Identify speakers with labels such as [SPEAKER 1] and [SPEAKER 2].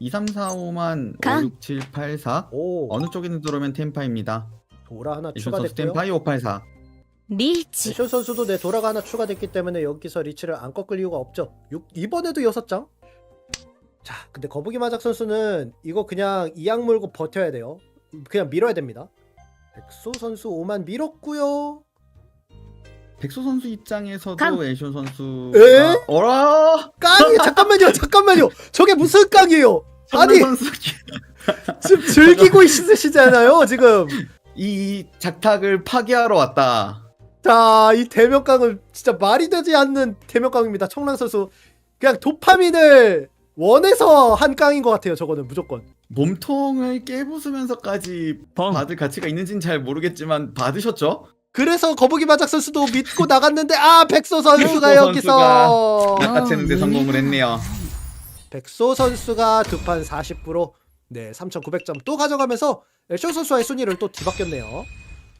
[SPEAKER 1] 2, 3, 4, 5만
[SPEAKER 2] 강.
[SPEAKER 1] 5, 6, 7, 8, 4
[SPEAKER 3] 오
[SPEAKER 1] 어느 쪽에는 들어오면 템파입니다.
[SPEAKER 3] 도라 하나
[SPEAKER 1] 이션 선수
[SPEAKER 3] 추가됐고요.
[SPEAKER 1] 템파이 584.
[SPEAKER 2] 리치
[SPEAKER 3] 애쇼 선수도 내 도라가 하나 추가됐기 때문에 여기서 리치를 안 꺾을 이유가 없죠. 6, 이번에도 6장. 자, 근데 거북이 마작 선수는 이거 그냥 이악 물고 버텨야 돼요. 그냥 밀어야 됩니다. 백소 선수 5만 밀었고요.
[SPEAKER 1] 백소 선수 입장에서도
[SPEAKER 2] 강.
[SPEAKER 1] 애쇼 선수
[SPEAKER 3] 에?
[SPEAKER 1] 어라
[SPEAKER 3] 깡이 잠깐만요, 잠깐만요. 저게 무슨 깡이에요? 아니
[SPEAKER 1] 선수
[SPEAKER 3] 지금 즐기고 있으시잖아요, 지금.
[SPEAKER 1] 이 작탁을 파괴하러 왔다.
[SPEAKER 3] 자, 이 대명깡은 진짜 말이 되지 않는 대명깡입니다. 청랑 선수 그냥 도파민을 원해서 한 깡인 것 같아요. 저거는 무조건.
[SPEAKER 1] 몸통을 깨부수면서까지
[SPEAKER 4] 뻥.
[SPEAKER 1] 받을 가치가 있는지는 잘 모르겠지만 받으셨죠?
[SPEAKER 3] 그래서 거북이 마작 선수도 믿고 나갔는데 아 백소 선수가
[SPEAKER 1] 백소
[SPEAKER 3] 여기서
[SPEAKER 1] 낚아채는데
[SPEAKER 2] 어,
[SPEAKER 1] 성공을 했네요.
[SPEAKER 3] 백소 선수가 두 판 40%, 네 3,900점 또 가져가면서 엘쇼 선수와의 순위를 또 뒤바뀌었네요.